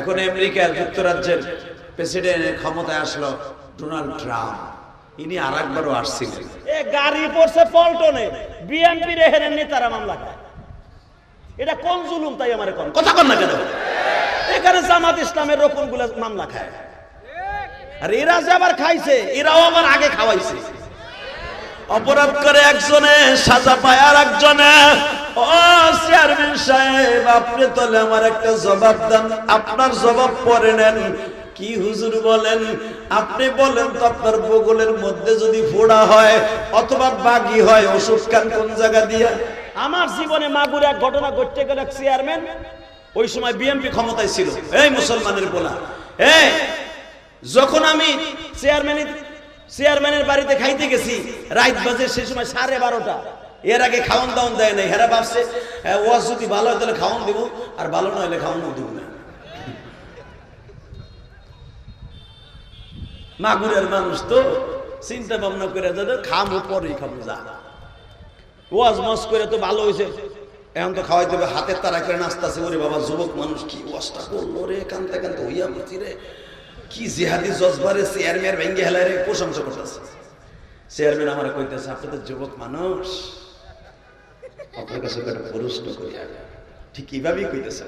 এখন আমেরিকার যুক্তরাজ্যের প্রেসিডেন্টের ক্ষমতায় আসলো ডোনাল্ড ট্রাম্প। ইনি আর একবারও আসছিলেন। এ গাড়ি পড়ছে পল্টনে। বিএনপির এখানে নেতারা মামলা এটা কোন জুলুম তাই আমার কোন? কথা কন না কেন? এখানে জামাত ইসলামের রকমগুলা মামলা খায়। আর এরা যে আবার খাইছে এরাও আবার আগে খাওয়াইছে। অপরাধ করে একজনে সাজা পায় আর একজনে ও চেয়ারম্যান সাহেব, আপনি তাহলে আমার একটা জবাব দেন। আপনার জবাব পরে নেন। কি হুজুর বলেন? আপনি বলেন তো আপনার বগলের মধ্যে যদি ফোড়া হয় অথবা বাগি হয়, ওষুধ খান কোন জায়গা দিয়া? আমার জীবনে মাগুরে এক ঘটনা ঘটতে গেল চেয়ারম্যান, ওই সময় বিএনপি ক্ষমতায় ছিল। এই মুসলমানের বলা এই যখন আমি চেয়ারম্যানের চেয়ারম্যানের বাড়িতে খাইতে গেছি, রাত বাজে সে সময় সাড়ে বারোটা। এর আগে খাওয়ান দাওয়ান দেয় নাই। হেরা ভাবছে ওয়াজ যদি ভালো হয় তাহলে খাওয়ান দিব, আর ভালো না হলে খাওয়ানো দিব না। মাগুরের মানুষ তো চিন্তা ভাবনা করে যাদের খামো পরেই খাব যা। ওয়াজ মস করে তো ভালো হয়েছে এখন তো খাওয়াইতে হবে, হাতের তারা করে নাচতেছে, ওরে বাবা, যুবক মানুষ কি ওয়াজটা করল রে? কানতে কানতে হইয়া বলছি রে। কি জিহাদি জজবারে চেয়ারম্যান ভেঙ্গে হেলায় রে, প্রশংসা করতেছে। চেয়ারম্যান আমার কইতেছে আপনি তো যুবক মানুষ আপনার কাছে একটা প্রশ্ন করি। ঠিক এইভাবেই কইতেছে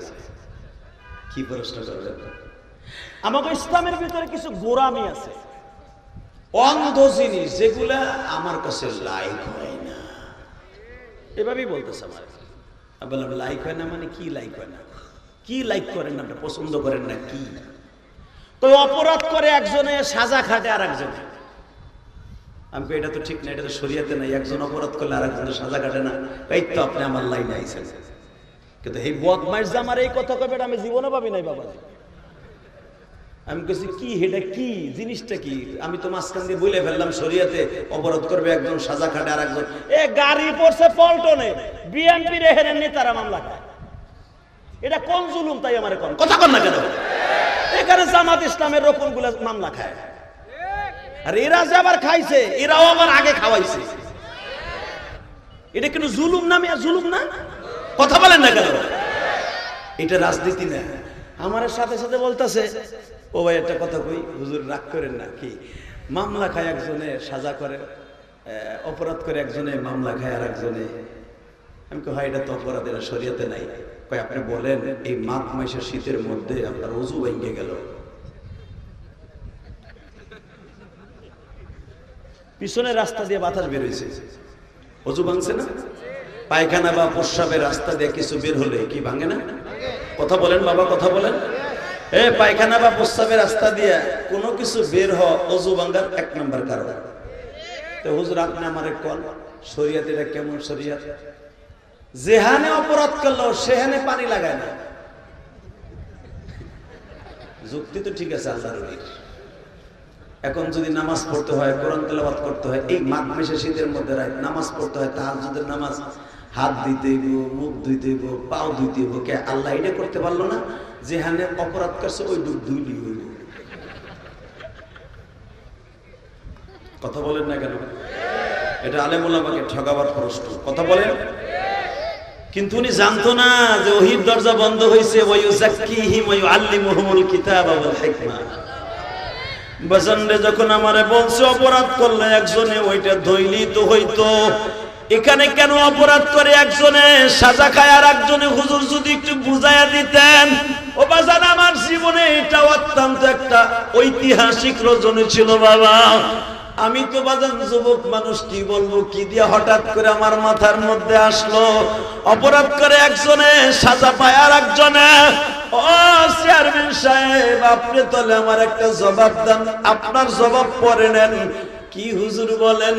কি প্রশ্ন করবেন আমাকে ইসলামের ভিতরে কিছু গোরামি আছে। অন্ধ জিনিস যেগুলা আমার কাছে লাইক হয় না। এভাবেই বলতেছে আমার। আমি বললাম লাইক হয় না মানে কি লাইক হয় না? কি লাইক করেন না আপনি? পছন্দ করেন না কি? তো অপরাধ করে একজনে সাজা খাটে আর একজনে আমি এটা তো ঠিক না, এটা তো শরিয়াতে নাই। একজন অপরাধ করলে আর একজনের সাজা কাটে না। এই তো আপনি আমার লাইনে আইছেন। কিন্তু এই বদ বদমাইশ আমার এই কথা কবে আমি জীবনে ভাবি নাই বাবা আমি কইছি, কি এটা কি? জিনিসটা কি? আমি তো মাঝখান দিয়ে বলে ফেললাম, শরিয়াতে অপরাধ করবে একজন, সাজা খাটে আর একজন এ গাড়ি পড়ছে পল্টনে বিএনপির এখানে নেতারা মামলা খায়। এটা কোন জুলুম তাই আমার কথা কন না কেন? এখানে জামাত ইসলামের রকমগুলা মামলা খায়। আর এরা যে আবার খাইছে, এরাও আবার আগে খাওয়াইছে। এটা কিন্তু জুলুম না মিয়া, জুলুম না? কথা বলেন না কেন? এটা রাজনীতি না। আমার সাথে সাথে বলতেছে, ও ভাই, একটা কথা কই, হুজুর, রাগ করেন না, কি? মামলা খায় একজনে, সাজা করে অপরাধ করে একজনে, মামলা খায় আর একজনে আমি কই এটা তো অপরাধ, এটা শরীয়তে নাই। কই, আপনি বলেন, এই মাঘ মাসের শীতের মধ্যে আপনার অজু ভেঙে গেল। পিছনের রাস্তা দিয়ে বাতাস বের বের হয়েছে। অজু ভাঙছে না? পায়খানা বা প্রস্রাবের রাস্তা দিয়ে কিছু বের হলে কি ভাঙে না? কথা বলেন বাবা, কথা বলেন। এ, পায়খানা বা প্রস্রাবের রাস্তা দিয়ে কোনো কিছু বের হ অজু ভাঙার এক নম্বর কারণ। তো হুজুর, আপনি আমার কল। শরিয়াত এটা কেমন শরিয়াত? যেহানে অপরাধ করল সেহানে পানি লাগায় না। যুক্তি তো ঠিক আছে, আল্লাহর ওলির। এখন যদি নামাজ পড়তে হয়, কোরআন তেলাওয়াত করতে হয়, এই মাঘ মাসে শীতের মধ্যে রাত নামাজ পড়তে হয়, তাহাজ্জুদের নামাজ, হাত ধুইতে মুখ ধুইতে পাও ধুইতে কে আল্লাহ এটা করতে পারল না? যেখানে অপরাধ করছে, ওই ডুব ধুইলি হইব। কথা বলেন না কেন? এটা আলেমুল আমাকে ঠগাবার প্রশ্ন। কথা বলেন? কিন্তু উনি জানতো না যে ওহির দরজা বন্ধ হয়েছে ওই জাক্কিহিম ওই আল্লিমুহুমুল কিতাব ওয়াল হিকমা। বাজানরে যখন আমারে বলছে, অপরাধ করলে একজনে ওইটা ধইলি তো হইতো। এখানে কেন অপরাধ করে একজনে? সাজা খায় আর একজনে? হুজুর যদি একটু বুঝাইয়া দিতেন। ও বাজান, আমার জীবনে এটা অত্যন্ত একটা ঐতিহাসিক রজনী ছিল, বাবা। আমি তো বাজান, যুবক মানুষ, কি বলব, কি দিয়ে হঠাৎ করে আমার মাথার মধ্যে আসলো? অপরাধ করে একজনে, সাজা পায় আর একজনে। ও চেয়ারম্যান সাহেব আপনি তাহলে আমার একটা জবাব দেন। আপনার জবাব পরে নেন। কি হুজুর বলেন?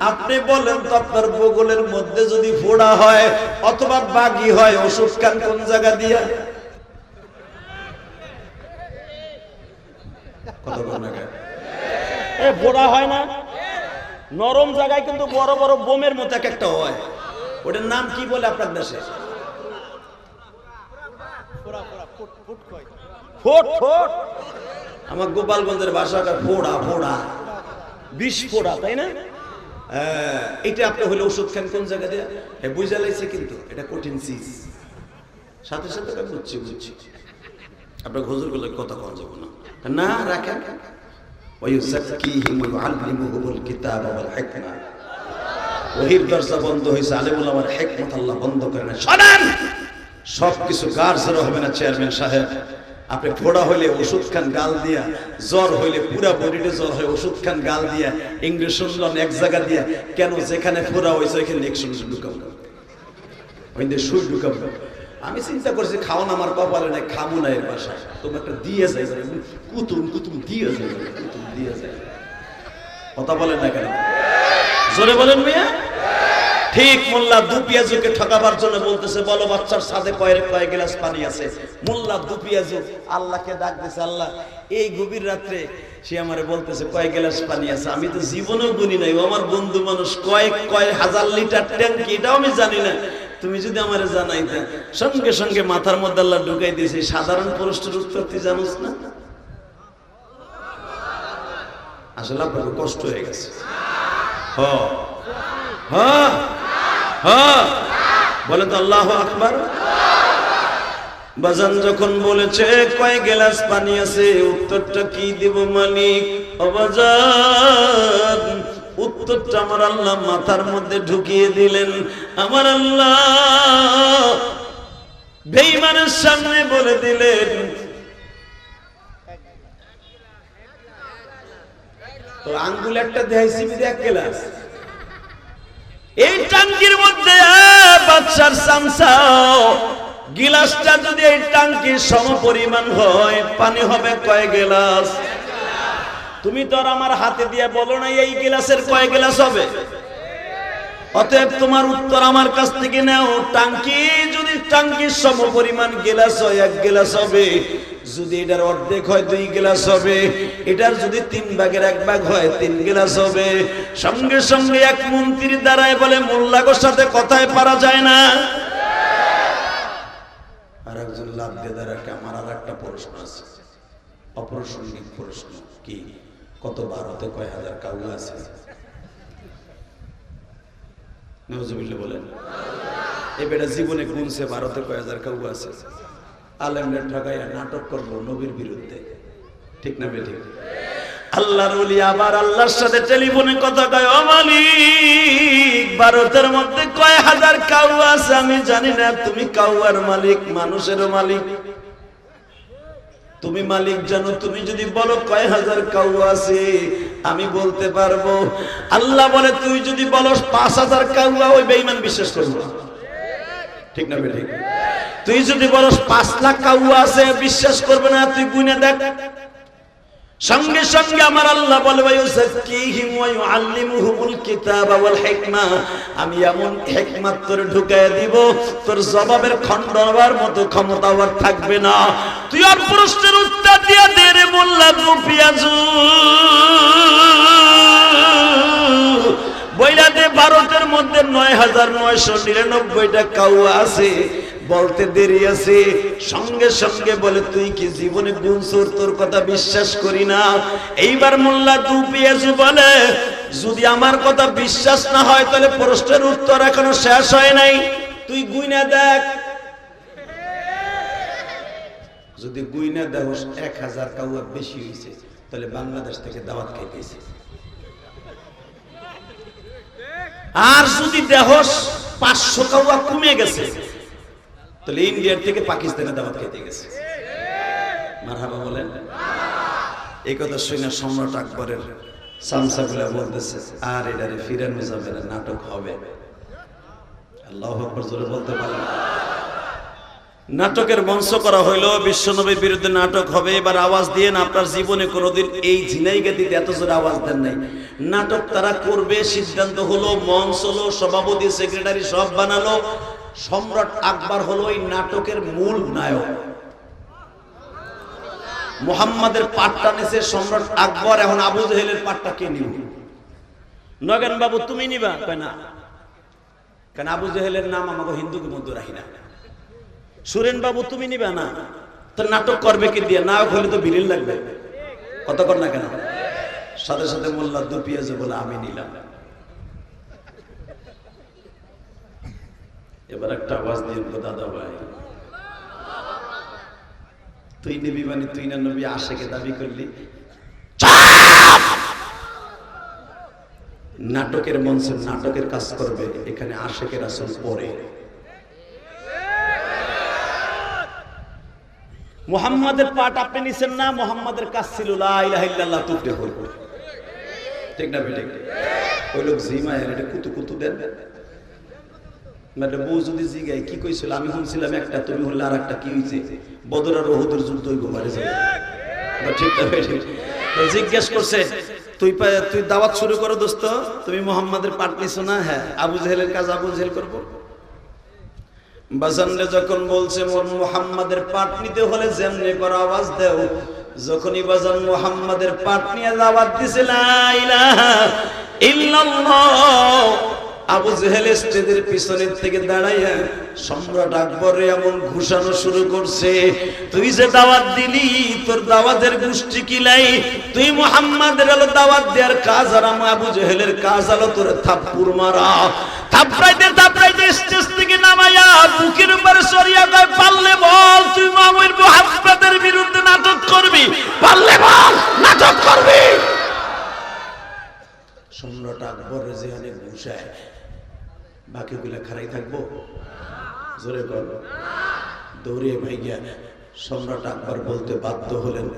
আপনি বলেন তো আপনার বগলের মধ্যে যদি ফোড়া হয় অথবা বাগি হয় ওষুধ খান কোন জায়গা দিয়া? এ হয় না? নরম জায়গায় কিন্তু বড় বড় বোমের মতো এক একটা হয়। ওটার নাম কি বলে আপনার দেশে? ফোট ফোট আমার গোপালগঞ্জের ভাষাটা ফোড়া ফোড়া। বিষ ফোড়া তাই না? এটা আপনি হলে ওষুধ খান কোন জায়গা দিয়ে? হ্যাঁ বুঝা লাইছে কিন্তু এটা কঠিন চিজ। সাথে সাথে বুঝছি বুঝছি। আপনার হুজুরগুলো কথা কন যাব না। না রাখেন। ওহির দরজা বন্ধ হয়েছে আলেমুল আমার হেকমত আল্লাহ বন্ধ করে না সব কিছু গার জড়ো হবে না চেয়ারম্যান সাহেব? আপনি ফোড়া হইলে ওষুধ খান, গাল দিয়া। জ্বর হইলে পুরা বডিতে জ্বর হয়, ওষুধ খান, গাল দিয়া। ইংলিশ শুনলাম, এক জায়গা দিয়া, কেন যেখানে ফোড়া হয়েছে ওইখানে ইলেকশন ঢুকাবো? ওই সুই ঢুকাবো? আমি চিন্তা করছি খাওয়ান আমার কপালে নাই খাব না এর বাসায়। তোমার একটা দিয়ে যায় কুতুম কুতুম দিয়ে যায়, কুতুম দিয়ে যায়। কথা বলেন না কেন? জোরে বলেন মিয়া। ঠিক মোল্লা দু পেঁয়াজুকে ঠকাবার জন্য বলতেছে, বলো বাচ্চার সাথে কয়েক কয়েক গ্লাস পানি আছে? মোল্লা দু পেঁয়াজু আল্লাহকে ডাক দিছে, আল্লাহ, এই গভীর রাত্রে সে আমারে বলতেছে কয়েক গ্লাস পানি আছে? আমি তো জীবনেও গুনি নাই আমার বন্ধু মানুষ কয়েক কয়েক হাজার লিটার ট্যাঙ্কি? এটাও আমি জানি না। তুমি যদি আমারে জানাইতে, সঙ্গে সঙ্গে মাথার মধ্যে আল্লাহ ঢুকাই দিয়েছে সাধারণ পুরুষের উত্তর তুই জানোস না? আসলে আপনার কষ্ট হয়ে গেছে। হ হ্যাঁ বলে তো আল্লাহ আকবার। বাজান যখন বলেছে, কয় গেলাস পানি আছে? উত্তরটা কি দিব মালিক? অবাজান উত্তরটা আমার আল্লাহ মাথার মধ্যে ঢুকিয়ে দিলেন। আমার আল্লাহ বেইমানের সামনে বলে দিলেন আঙ্গুল একটা দেয় এক গেলাস। এই টাঙ্কির মধ্যে বাচ্চার চামচাও। গিলাসটা যদি এই টাঙ্কির সম পরিমাণ হয়, পানি হবে কয় গেলাস? তুমি তো আর আমার হাতে দিয়ে বলো না এই গিলাসের কয় গেলাস হবে? অতএব তোমার উত্তর আমার কাছ থেকে নাও, টাঙ্কি যদি টাঙ্কির সম পরিমাণ গেলাস হয়, এক গেলাস হবে। যদি এটার অর্ধেক হয় দুই গেলাস হবে, এটার যদি তিন ভাগের এক ভাগ হয়, তিন গেলাস হবে। সঙ্গে সঙ্গে এক মন্ত্রীর দ্বারাই বলে, মোল্লাগোর সাথে কথায় পারা যায় না। আর একজন লাভ দিয়ে আমার আর একটা প্রশ্ন আছে। অপ্রাসঙ্গিক প্রশ্ন কি? কত ভারতে কয় হাজার কাউ আছে? বলেন। এ বেটা জীবনে গুনছে ভারতে কয় হাজার কাউ আছে? আলেমদের ঠকাইয়া নাটক করল নবীর বিরুদ্ধে। ঠিক না বেঠিক? আল্লাহর ওলি আবার আল্লাহর সাথে টেলিফোনে কথা কয়, ও মালিক, ভারতের মধ্যে কয় হাজার কাউ আছে? আমি জানি না, তুমি কাউয়ার মালিক মানুষেরও মালিক। তুমি মালিক জানো, তুমি যদি বলো কয় হাজার কাউ আছে, আমি বলতে পারব। আল্লাহ বলে, তুই যদি বলো পাঁচ হাজার কাউয়া, ওই বেইমান বিশ্বাস করব। ঠিক না ঠিক তুই যদি বলস পাঁচ লাখ কাউয়া আছে, বিশ্বাস করবে না, তুই গুনে দেখ। সঙ্গে সঙ্গে আমার আল্লাহ বলে আমি এমন হিকমত ঢুকায় দিব, তোর জবাবের খণ্ডবার মতো ক্ষমতা আর থাকবে না। তুই আর প্রশ্নের উত্তর দিয়ে দে রে মোল্লা পিয়াজু বইলাতে ভারতের মধ্যে নয় হাজার নয়শো নিরানব্বইটা কাউ আছে। বলতে দেরি আছে। সঙ্গে সঙ্গে বলে, তুই কি জীবনে গুনসুর তোর কথা বিশ্বাস করি না? এইবার মোল্লা দু পেয়েছু বলে, যদি আমার কথা বিশ্বাস না হয়, তাহলে প্রশ্নের উত্তর এখনও শেষ হয় নাই। তুই গুইনা দেখ। যদি গুইনা দেহস, এক হাজার কাউয়া বেশি হয়েছে তাহলে বাংলাদেশ থেকে দাওয়াত খাইতেছে। আর যদি দেহস, পাঁচশো কাউয়া কমে গেছে। তাহলে ইন্ডিয়ার থেকে দাওয়াত খেতে গেছে। মারহাবা বলেন। এই কথা শুনে সম্রাট আকবরের সামসাগুলা বলতেছে, আর নাটক হবে। আল্লাহ আকবর জোরে বলতে নাটকের মঞ্চ করা হইল, বিশ্বনবীর বিরুদ্ধে নাটক হবে। এবার আওয়াজ দিয়ে না, আপনার জীবনে কোনোদিন এই ঝিনাইগাতিতে এত জোরে আওয়াজ দেন নাই। নাটক তারা করবে, সিদ্ধান্ত হলো, মঞ্চ হলো, সভাপতি, সেক্রেটারি সব বানালো। সম্রাট আকবর হলো এই নাটকের মূল নায়ক। মোহাম্মদের পাটটা নিছে সম্রাট আকবর, এখন আবু জহেলের পাটটা কে নিব? নগেন বাবু, তুমি নিবা? না। কেন আবু জহেলের নাম আমাকে হিন্দুকে মধ্যে রাখি না। সুরেন বাবু, তুমি নিবে না? তো নাটক করবে কি দিয়ে? নায়ক হলে তো বিলিল লাগবে। কত কর না কেন? সাথে সাথে মোল্লা দু পিয়াজে বলে আমি নিলাম। এবার একটা আওয়াজ দিয়ে দাদা ভাই, তুই নিবি মানে তুই না নবী আশেকে দাবি করলি? নাটকের মঞ্চে নাটকের কাজ করবে, এখানে আশেকের আসল পরে। মুহাম্মাদের পাট আপনি নিছেন না? মুহাম্মাদের কাজ ছিল, লা ইলাহা ইল্লাল্লাহ তুকরে হল ঠিক না, বেঠিক? ওই লোক জিমা এটা কুতু কুতু দেন। মানে যদি কি আমি শুনছিলাম একটা, তুমি আর একটা কি তো জিজ্ঞেস করছে, তুই তুই দাওয়াত শুরু করো দোস্ত, তুমি মোহাম্মদের পাট হ্যাঁ আবু কাজ করব। যখন বলছে, মোর মুহাম্মাদের পাট নিতে হলে যেমনি করে আওয়াজ দেও। যখনই বাজান মুহাম্মাদের পাট নিয়ে দাওয়াত দিছে আবু জেহেল স্টেজের পিছনের থেকে দাঁড়াইয়া সম্রাট আকবরে এমন ঘুষানো শুরু করছে, তুই যে দাওয়াত দিলি, তোর দাওয়াতের গোষ্ঠী কিলাই তুই মুহাম্মাদের আলো দাওয়াত দেওয়ার কাজ আর আমি আবু জেহেলের কাজ আলো তোর থাপ্পুর মারা। থাপড়াইতে থাপড়াইতে স্টেজ থেকে নামাইয়া বুকের উপরে সরিয়া কয়, পারলে বল, তুই মামুর মুহাম্মাদের বিরুদ্ধে নাটক করবি পারলে বল নাটক করবি সম্রাট আকবর যে অনেক ঘুষায় বাকিগুলা খারাই থাকব? জোরে কর দৌড়ে ভাইগিয়া সম্রাট আকবর বলতে বাধ্য হলেন,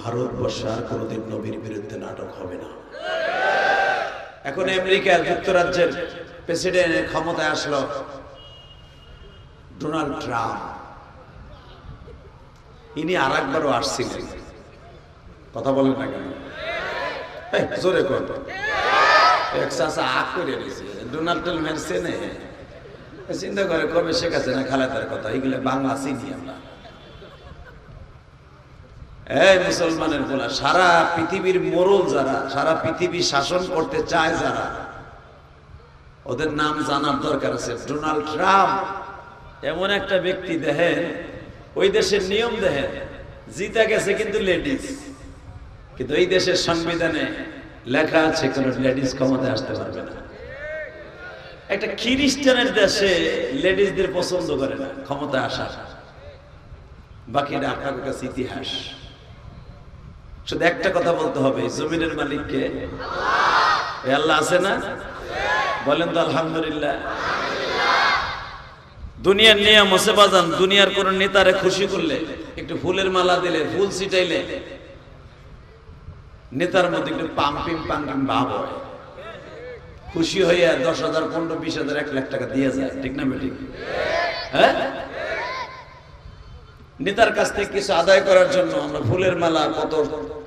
ভারতবর্ষে আর কোনোদিন নবীর বিরুদ্ধে নাটক হবে না। এখন আমেরিকার যুক্তরাজ্যের প্রেসিডেন্টের ক্ষমতায় আসলো ডোনাল্ড ট্রাম্প। ইনি আর একবারও আসছিলেন। কথা বলেন না কেন? জোরে কর। চিন্তা করে, কবে খালেদার কথা বাংলা চিনি আমরা। এই মুসলমানের বলা সারা পৃথিবীর মোরল যারা, সারা পৃথিবী শাসন করতে চায় যারা, ওদের নাম জানার দরকার আছে। ডোনাল্ড ট্রাম্প এমন একটা ব্যক্তি দেখেন, ওই দেশের নিয়ম দেখেন, জিতা গেছে কিন্তু লেডিস কিন্তু এই দেশের সংবিধানে লেখা আছে, কোন লেডিস ক্ষমতায় আসতে পারবে না। একটা খ্রিস্টানের দেশে লেডিসদের পছন্দ করে না, ক্ষমতায় আসা বাকিটা আপনার কাছে ইতিহাস। শুধু একটা কথা বলতে হবে, জমিনের মালিককে? আল্লাহ আছে না? বলেন তো আলহামদুলিল্লাহ। দুনিয়ার নিয়ম হচ্ছে বাজান, দুনিয়ার কোন নেতারে খুশি করলে, একটু ফুলের মালা দিলে, ফুল ছিটাইলে নেতার মধ্যে একটু পাম্পিং পাম্পিং ভাব হয়। খুশি হইয়া দশ হাজার, পনেরো, বিশ হাজার, এক লাখ টাকা দিয়ে যায়। ঠিক না বেঠিক হ্যাঁ? নেতার কাছ থেকে কিছু আদায় করার জন্য আমরা ফুলের মালা কত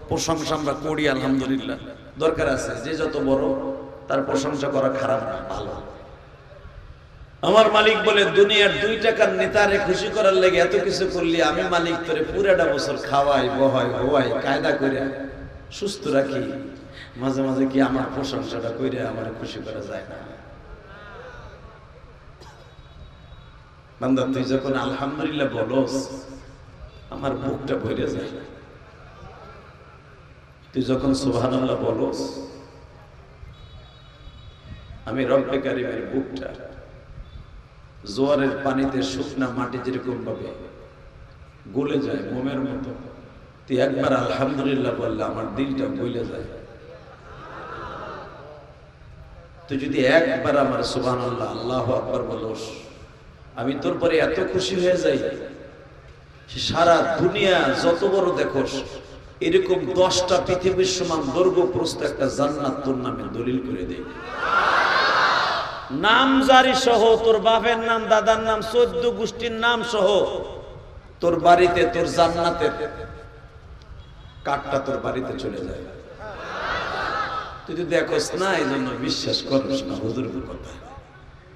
প্রশংসা আমরা করি, আলহামদুলিল্লাহ। দরকার আছে, যে যত বড়, তার প্রশংসা করা খারাপ না, ভালো। আমার মালিক বলে, দুনিয়ার দুই টাকার নেতারে খুশি করার লেগে এত কিছু করলি, আমি মালিক তোরে পুরাটা বছর খাওয়াই, বহাই হওয়াই কায়দা করে সুস্থ রাখি, মাঝে মাঝে কি আমার প্রশংসাটা কইরে আমার খুশি করা যায় না? বান্দা, তুই যখন আলহামদুলিল্লাহ বলস, আমার বুকটা ভরে যায়। তুই যখন সুবহান আল্লাহ বলস, আমি রব্বে কারিমের বুকটা জোয়ারের পানিতে শুকনা মাটি যেরকম ভাবে গলে যায় মোমের মতো। তুই একবার আলহামদুলিল্লাহ বললে আমার দিলটা গলে যায়। তুই যদি একবার আমার সুবহান আল্লাহ আল্লাহ আকবার বলস আমি তোর পরে এত খুশি হয়ে যাই। সারা দুনিয়া যত বড় দেখোস এরকম দশটা পৃথিবীর সমান দৈর্ঘ্য প্রস্ত একটা জান্নাত তোর নামে দলিল করে দেয় নাম জারি সহ, তোর বাপের নাম, দাদার নাম, চোদ্দ গোষ্ঠীর নাম সহ, তোর বাড়িতে, তোর জান্নাতের কাঠটা তোর বাড়িতে চলে যায়। তুই যদি দেখোস না, এই জন্য বিশ্বাস করিস না হুজুর কথা।